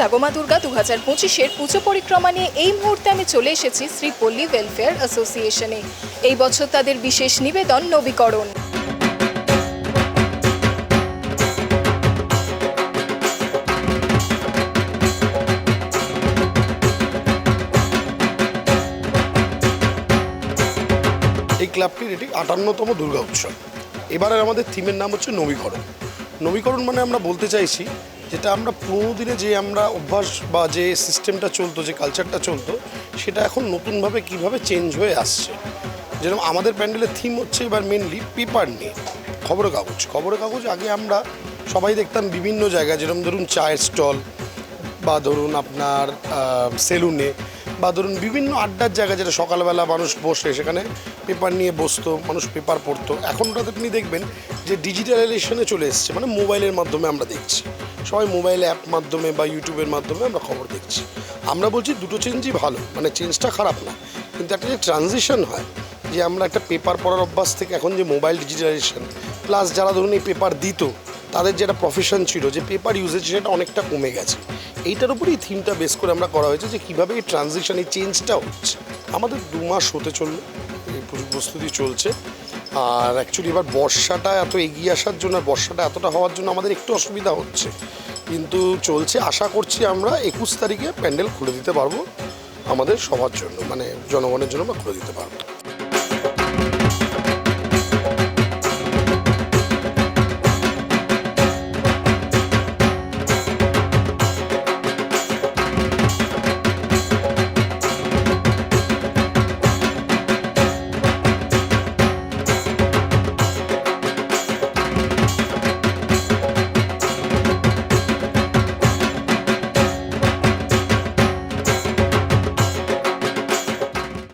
জাগমা দুর্গা দু হাজার পঁচিশের পুজো পরিক্রমা নিয়ে। এই মুহূর্তে আমি চলে এসেছি শ্রীপল্লী ওয়েলফেয়ার অ্যাসোসিয়েশনে এই বছর তাদের বিশেষ নিবেদন নবীকরণ। এই ক্লাবটির এটি আটান্নতম দুর্গা উৎসব। এবারের আমাদের থিমের নাম হচ্ছে নবীকরণ। নবীকরণ মানে আমরা বলতে চাইছি যেটা আমরা পুরোনো দিনে যে আমরা অভ্যাস বা যে সিস্টেমটা চলতো, যে কালচারটা চলতো, সেটা এখন নতুনভাবে কীভাবে চেঞ্জ হয়ে আসছে? যেরকম আমাদের প্যান্ডেলের থিম হচ্ছে এবার মেনলি পেপার নিয়ে খবরের কাগজ খবরের কাগজ আগে আমরা সবাই দেখতাম বিভিন্ন জায়গায়, যেরকম ধরুন চায়ের স্টল বা ধরুন আপনার সেলুনে বা ধরুন বিভিন্ন আড্ডার জায়গা যেটা সকালবেলা মানুষ বসে, সেখানে পেপার নিয়ে বসতো, মানুষ পেপার পড়তো। এখন ওটাতে আপনি দেখবেন যে ডিজিটালাইজেশনে চলে এসছে মানে মোবাইলের মাধ্যমে আমরা দেখছি। সবাই মোবাইল অ্যাপ মাধ্যমে বা ইউটিউবের মাধ্যমে আমরা খবর দেখছি। আমরা বলছি দুটো চেঞ্জই ভালো মানে চেঞ্জটা খারাপ না। কিন্তু একটা যে ট্রানজিশন হয়, যে আমরা একটা পেপার পড়ার অভ্যাস থেকে এখন যে মোবাইল ডিজিটালাইজেশন প্লাস যারা ধরুন এই পেপার দিত, তাদের যেটা প্রফেশন ছিল, যে পেপার ইউজেজ সেটা অনেকটা কমে গেছে। এইটার উপরেই থিমটা বেস করে আমরা করা হয়েছে যে কীভাবে এই ট্রানজিশন এই চেঞ্জটা হচ্ছে। আমাদের দু মাস হতে চলল, এই প্রস্তুতি চলছে। আর অ্যাকচুয়ালি এবার বর্ষাটা এত এগিয়ে আসার জন্য, বর্ষাটা এতটা হওয়ার জন্য আমাদের একটু অসুবিধা হচ্ছে। কিন্তু চলছে, আশা করছি আমরা একুশ তারিখে প্যান্ডেল খুলে দিতে পারব আমাদের সবার জন্য মানে জনগণের জন্য আমরা খুলে দিতে পারব।